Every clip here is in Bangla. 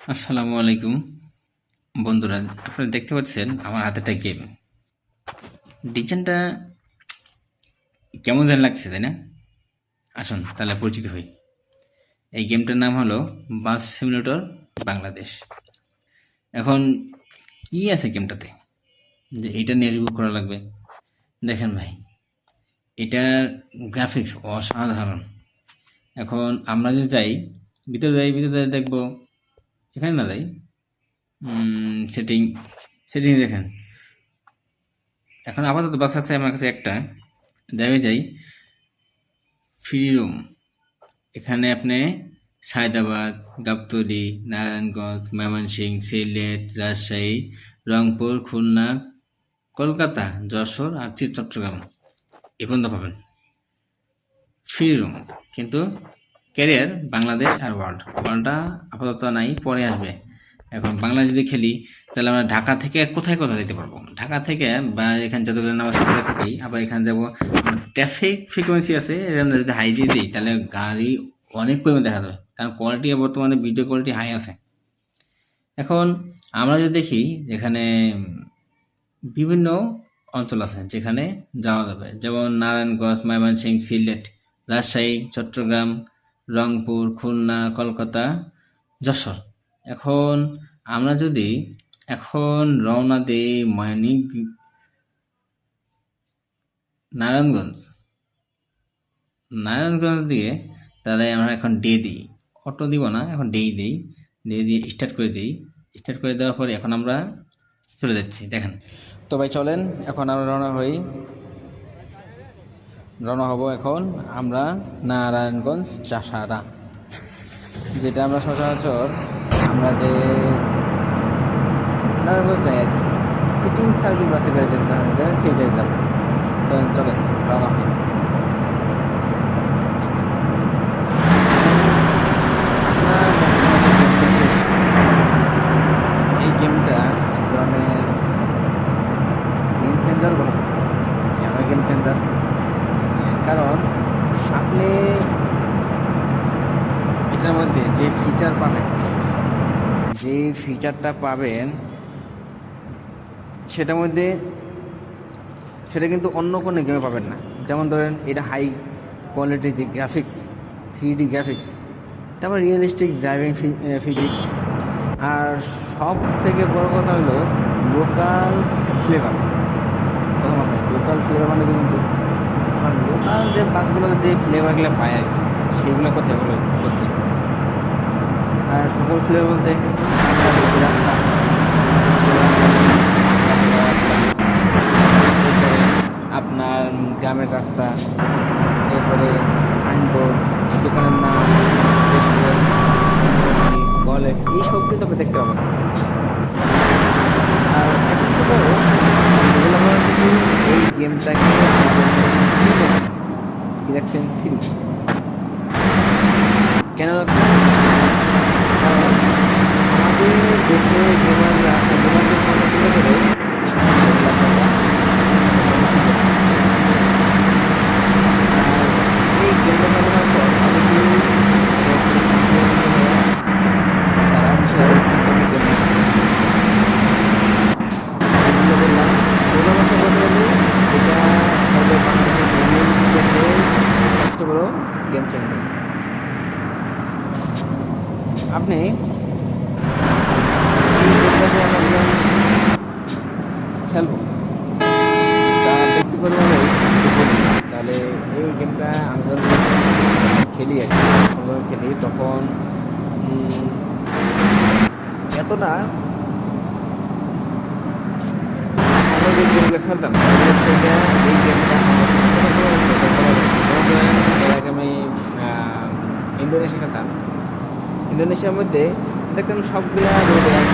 আসসালামু আলাইকুম। বন্ধুরা, আপনারা দেখতে পাচ্ছেন আমার হাতে একটা গেম ডিজাইনটা কেমন যেন লাগছে, তাই না? আসুন, তাহলে পরিচিত হই। এই গেমটার নাম হলো বাস সিমুলেটর বাংলাদেশ। এখন, কি আছে গেমটাতে যে এটা নিয়ে রিভিউ করা লাগবে। দেখেন ভাই, এটার গ্রাফিক্স অসাধারণ। এখন আমরা যদি যাই, ভিতরে যাই ভিতরে যাই দেখব এখানে না যাই সেটিং সেটিং দেখেন। এখন আপাতত বাস আছে আমার কাছে একটা। দেবে যাই। ফ্রি রুম এখানে আপনি সায়দাবাদ, গাবতলি, নারায়ণগঞ্জ, ময়মনসিংহ, সিলেট, রাজশাহী, রংপুর, খুলনা, কলকাতা, যশোর আর চট্টগ্রাম। এ পর্যন্ত পাবেন। ফ্রি রুম কিন্তু ক্যারিয়ার বাংলাদেশ আর ওয়ার্ল্ড ওয়ার্ল্ডটা আপাতত নাই, পরে আসবে। এখন বাংলা যদি খেলি, তাহলে আমরা ঢাকা থেকে কোথায় কোথায় যেতে পারব? ঢাকা থেকে বা এখানে যতগুলো নামাজ সেখানে থেকেই আবার এখানে যাব ট্রাফিক ফ্রিকোয়েন্সি আছে আমরা যদি হাই দিয়ে দিই, তাহলে গাড়ি অনেক পরিমাণে দেখা যাবে। কারণ কোয়ালিটি বর্তমানে ভিডিও কোয়ালিটি হাই আছে। এখন আমরা যদি দেখি এখানে বিভিন্ন অঞ্চল আছে, যেখানে যাওয়া যাবে। যেমন নারায়ণগঞ্জ, ময়মনসিংহ, সিলেট, রাজশাহী, চট্টগ্রাম রংপুর, খুলনা, কলকাতা, যশোর। এখন আমরা যদি, এখন রওনা দিই মানিক নারায়ণগঞ্জ। নারায়ণগঞ্জ দিয়ে তাহলে আমরা এখন ডে দিই। অটো দিব না, এখন ডে দিই। ডে দিয়ে স্টার্ট করে দিই। স্টার্ট করে দেওয়ার পরে এখন আমরা চলে যাচ্ছি, দেখেন। তো ভাই চলেন, এখন আমরা রওনা হই রওনা হব এখন আমরা নারায়ণগঞ্জ চাষারা, যেটা আমরা সচরাচর আমরা যে নারায়ণগঞ্জ যাই আর কি। সিটিং সার্ভিস বাসে বেড়ে যেতে সেইটাই যাব। তো চলেন, রওনা হই এই গেমটা এক ধরনের গেম চেঞ্জার বলা যেতে পারে কেন গেম চেঞ্জার কারণ আপনি এটার মধ্যে যে ফিচার পাবেন, যে ফিচারটা পাবেন, সেটার মধ্যে সেটা কিন্তু অন্য কোনো গেমে পাবেন না। যেমন ধরেন এটা হাই কোয়ালিটির যে গ্রাফিক্স থ্রি ডি গ্রাফিক্স তারপর রিয়েলিস্টিক ড্রাইভিং ফিজিক্স আর সব থেকে বড় কথা হলো লোকাল ফ্লেভার কথা মাত্র লোকাল ফ্লেভার মানে কিন্তু আমার লোকাল যে বাসগুলোতে যে ফ্লেভারগুলো পায় আর কি সেইগুলো কোথায় বলে বলছি। আর ফুটবল ফ্লেভার বলতে বাংলাদেশি রাস্তা। আপনার গ্রামের রাস্তা এরপরে সাইনবোর্ড দোকানের নাম রেস্টুরেন্ট ইউনিভার্সিটি কলেজ এই সব কিন্তু আপনি দেখতে পাবেন আর একটা কিছু বড় ডেভেলপার কিন্তু এই গেমটাকে ফ্রি রাখছে কি রাখছেন ফ্রি কেন রাখছেন কারণ আমাদের দেশে গেমাররা গেমারদের কথা চিন্তা করে ডেভেলপাররা বেশি করছে। আর এই গেমটা চালানোর পর অনেকেই তারা নিজেরাও একদমই গেম নিচ্ছে এগুলো বললাম ষোলো মাসে বলতে গেলে এটা হবে বাংলাদেশের গেমিং ইতিহাসে সবচেয়ে বড় গেম চেঞ্জার আপনি এই গেমটাতে আমরা যখন খেলব তা দেখতে পরিমাণে একটু বলি তাহলে এই গেমটা আমি যখন খেলি আর কি যখন খেলি তখন উম, এতটা যে গেমগুলো খেলতাম ওগুলোর থেকে এই গেমটা আমরা এর আগে আমি ইন্দোনেশিয়া খেলতাম। ইন্দোনেশিয়ার মধ্যে দেখতাম সবগুলা রোড এক,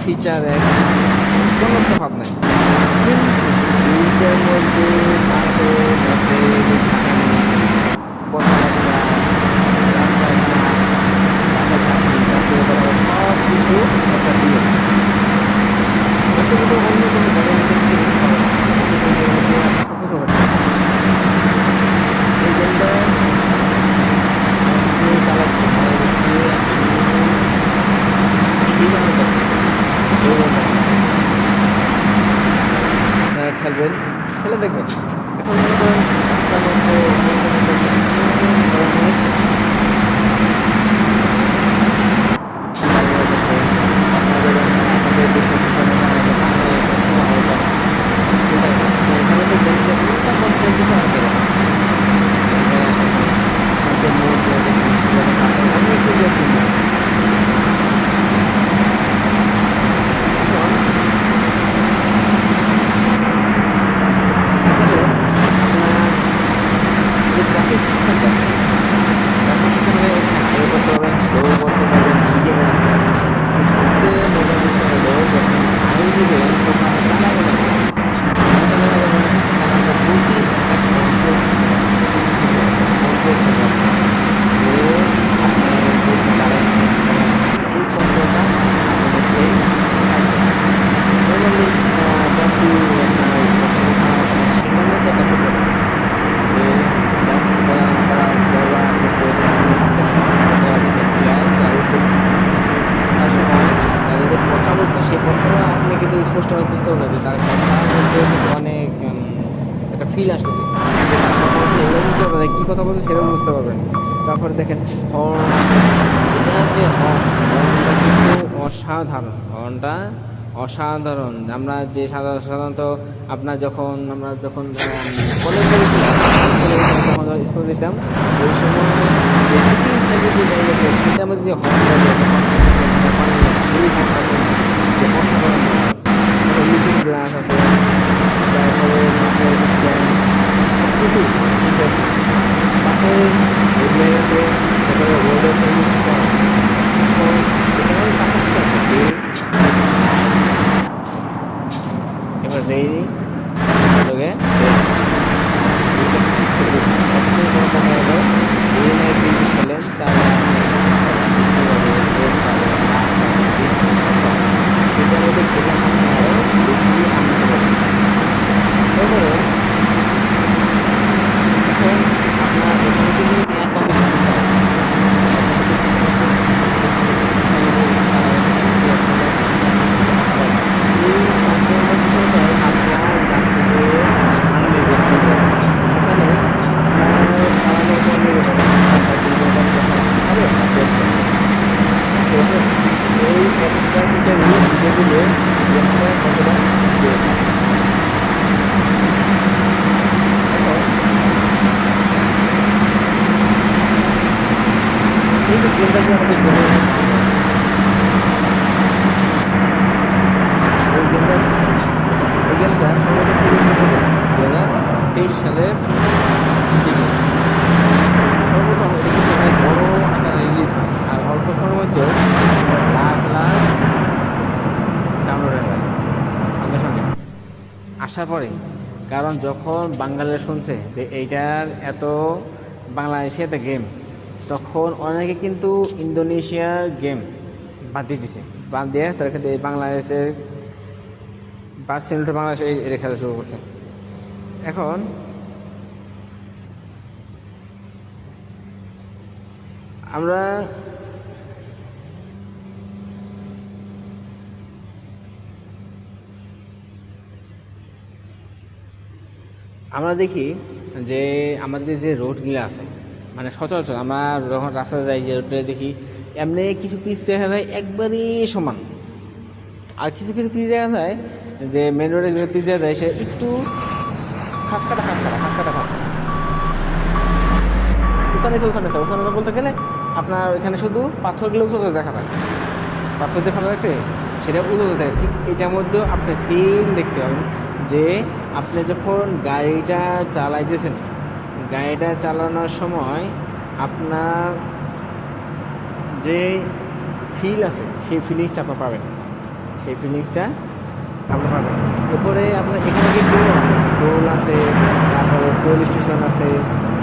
ফিচার এক, কোনো তফাৎ নাই। কিন্তু এইটার মধ্যে বাসের মধ্যে ঝাঁকানি কথাবার্তা, রাস্তাঘাট বাসা থাকি যাত্রী সব কিছু একটা দিয়ে। কিন্তু অন্য কোনো মধ্যে থেকে বেশি পাবেন কিন্তু এই জায়গার মধ্যে আপনি কিছু পাবেন এই গেমটা অনেকে চালাচ্ছে অনেকে আমি তাহলে দেখবেন এখন মনে করেন রাস্তার মধ্যে বিভিন্ন ধরনের তারপরে দেখবেন আপনাদের আপনাদের দেশে কিন্তু অনেক ধরনের বাংলা শোনা হয়ে যায় সেটাই তো এখানে দেখবেন যে উল্টা পথে কিন্তু অনেকে আসছে অনেকে আসতেছে অনেকে মোট দেখবেন সেভাবে কাটে অনেক ইন্টারেস্টিং এখন এখানে আপনার যে ট্রাফিক সিস্টেমটা আছে ট্রাফিক সিস্টেমে এখানে হাইওয়ে করতে পারবেন লোও করতে পারবেন মিডিয়ামে রাখতে পারবেন সবচেয়ে মজার বিষয় হলো যখন হাই দিবেন তখন চালাবে না চালাবে না কারণ আমরা প্রতি একটা কন্ট্রোল কন্ট্রোল থাকে আপনার যে আপনার গতি বাড়াচ্ছেন কমাচ্ছেন এই কন্ট্রোলটা আপনার মধ্যেই থাকবে নর্মালি যাত্রী আপনার সেটার মধ্যে একটা ফুটবল যে যাত্রীরা তারা দলা কিন্তু যে আমি হাতে হাতে করাচ্ছে ক্রিয়ায় তারা উঠতেছে তার সময় তাদের যে কথা বলছে সেই কথাটা আপনি কিন্তু স্পষ্টভাবে বুঝতে পারবেন যে তার কথার মধ্যে কিন্তু অনেক উম, একটা ফিল আসতেছে যে তার কথা বলছে এটা বুঝতে পারবেন কী কথা বলছে সেটাও বুঝতে পারবেন তারপরে দেখেন হর্ন আছে যে হর্নটা কিন্তু অসাধারণ। হর্নটা অসাধারণ। আমরা যে সাধারণ সাধারণত আপনার যখন আমরা যখন কলেজ স্কুল দিতাম। ওই সময় সেটার মধ্যে যে হর্নটা দিয়ে তখন সেই হর্নটা শুনতে যে অসাধারণ লুকিং গ্লাস আছে তারপরে মাথায় স্ট্যান্ড সব কিছু ইন্টারেস্টিং পাশে হেডলাইট আছে তারপরে ওয়েদার চেঞ্জিং সিস্টেম আছে এখন এখানে চাকা থাকে এবার রেইনি লোকে যেটা কিছু ছেড়ে সবচেয়ে বড় কথা হলো এই নাইট যদি খেলেন তাহলে এটার মধ্যে খেলে আপনি আরও বেশি আনন্দ পাবেন তারপরে এখন আপনার এখানে কিন্তু এয়ার কন্ডিশন সিস্টেম আছে এই সম্পূর্ণ বিষয়টাই আপনার যাত্রীদের আনন্দ দেখতে পাবেন এখানে আপনার চালানোর উপর নির্ভর করে আপনার যাত্রীদের কতটা সন্তুষ্ট হবে না দেখতে তো এই একটা ফিচার নিয়ে বুঝে দিলে গেমটা কতটা বেস্ট এই যে গেমটা যে আমাদের গেমে এই গেমটা এই গেমটা সর্বপ্রথম থেকে শুরু করব দু হাজার তেইশ সালের দিকে সর্বপ্রথম এটা কিন্তু অনেক বড় আকারে রিলিজ হয় আর অল্প সময়ের মধ্যেও সেটা লাখ লাখ ডাউনলোড হয়ে যায় সঙ্গে সঙ্গে আসার পরে, কারণ যখন বাঙালিরা শুনছে যে এইটার এত বাংলাদেশে একটা গেম তখন অনেকে কিন্তু ইন্দোনেশিয়ার গেম বাদ দিয়ে দিছে। বাদ দিয়ে তারা কিন্তু এই বাংলাদেশের বাস সিমিটার বাংলাদেশে এটা খেলা শুরু করছে। এখন আমরা আমরা দেখি যে আমাদের যে রোডগুলো আছে মানে সচরাচর আমরা যখন রাস্তায় যাই যে রোডটা দেখি, এমনি কিছু পিচ দেখা যায় একবারই সমান। আর কিছু কিছু পিচ দেখা যায় যে মেন রোডে যে পিচ দেখা যায়, সে একটু খাস কাটা খাস কাটা খাস কাটা খাস কাটা উস্তানি উস্তানি বলতে গেলে আপনার এখানে শুধু পাথরগুলো উঁচু দেখা যায়। পাথর দিয়ে ভালো লাগছে? সেটা উঁচু উঁচু থাকে ঠিক এটার মধ্যেও আপনি সেম দেখতে পাবেন যে আপনি যখন গাড়িটা চালাইতেছেন, গাড়িটা চালানোর সময় আপনার যে ফিল আছে, সেই ফিলিংসটা আপনার পাবেন। সেই ফিলিংসটা আপনি পাবেন। এরপরে আপনার এখানে কি টোল আছে টোল আছে, তারপরে ফুয়েল স্টেশন আছে,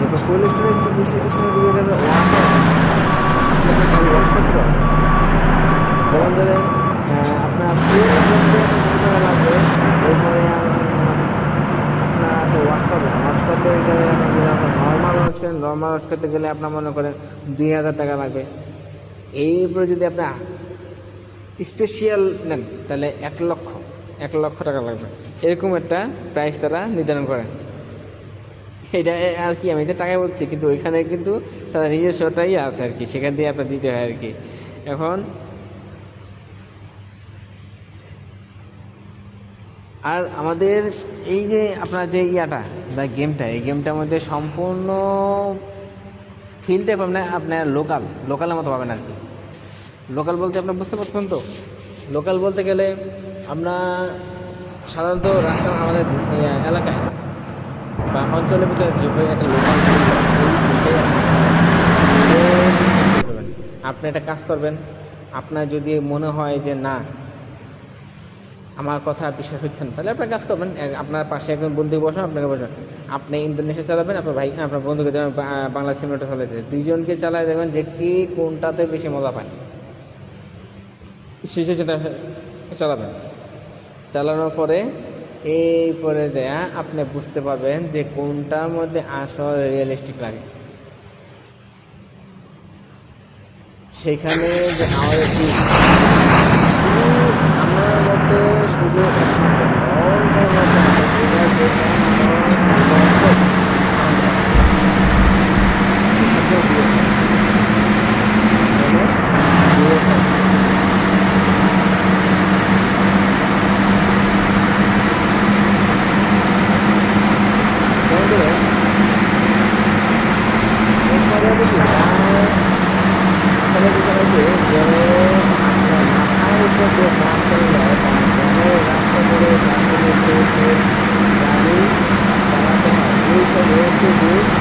এরপর ফুয়েল স্টেশনের ওয়াশ আছে। আপনি ওয়াশ করতে পারেন যেমন ধরেন এরপরে আপনার আছে করতে গেলে নর্মাল ওয়াশ নর্মাল করতে গেলে আপনার মনে করেন দুই হাজার টাকা লাগবে এরপরে যদি আপনার স্পেশিয়াল নেন তাহলে এক লক্ষ এক লক্ষ টাকা লাগবে এরকম একটা প্রাইস তারা নির্ধারণ করেন এটা আর কি আমি তো টাকা বলছি কিন্তু ওইখানে কিন্তু তাদের নিজস্বটাই আছে আর কি সেখান দিয়ে আপনার দিতে হয় আর কি এখন আর আমাদের এই যে আপনার যে ইয়াটা, বা গেমটা, এই গেমটার মধ্যে সম্পূর্ণ ফিলটা পাবেন না আপনার লোকাল লোকালের মতো পাবেন আর কি লোকাল বলতে আপনার বুঝতে পারছেন তো? লোকাল বলতে গেলে আমরা সাধারণত রাস্তা, আমাদের এলাকায় বা অঞ্চলের ভিতরে যে একটা লোকাল আপনি একটা কাজ করবেন। আপনার যদি মনে হয় যে না আমার কথা বিশ্বাস হচ্ছে না। তাহলে আপনার কাজ করবেন আপনার পাশে একজন বন্ধু বসেন আপনাকে বসবেন। আপনি ইন্দোনেশিয়া চালাবেন আপনার ভাই, আপনার বন্ধুকে দেবেন বাংলা সিমেন্টে চালাতে দুইজনকে চালায় দেবেন যে কে, কোনটাতে বেশি মজা পায়। শেষে সেটা চালাবেন। চালানোর পরে এই পরে দেয়া আপনি বুঝতে পারবেন যে কোনটার মধ্যে আসল রিয়েলিস্টিক লাগে। সেখানে যে আমাদের vô 32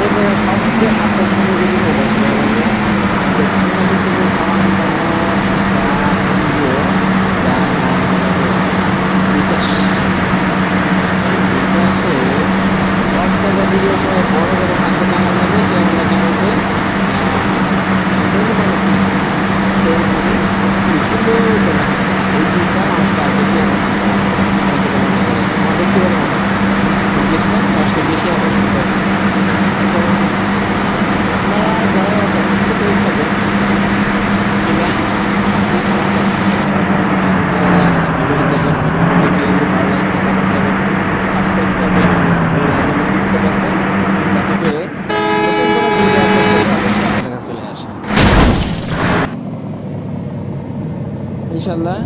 এরপরে সবচেয়ে আকর্ষণীয় যে বিষয়টা সেটা হলো যে আমাদের বাংলাদেশে যে সামান্য এনজিও যার নাম হলো বিকাশ বিকাশে সব জায়গায় ভিডিও সময় বড় বড় সাইকেল কেমন লাগে সেগুলো কেমনকে সেল মানে কি সেল মানে কি সুন্দর করে এই জিনিসটা মানুষকে আর বেশি আকর্ষণ করে আমার ব্যক্তিগত মনে হয় এই জিনিসটা মানুষকে বেশি আকর্ষণ করে এবং আপনারা যারা আছেন প্রত্যেকে থাকবেন কিংবা আপনি আমাকে ভিডিও দেখবেন ভিডিও দেখে যদি ভালো লাগছে কমেন্ট করবেন সাবস্ক্রাইব করবেন বেল আইকনে ক্লিক করে রাখবেন যাতে করে নতুন কোনো ভিডিও আপলোড করলে অবশ্যই আপনাদের কাছে চলে আসে ইনশাল্লাহ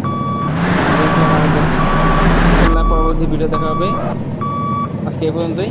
পরবর্তী ভিডিও দেখা হবে। আজকে এ পর্যন্তই।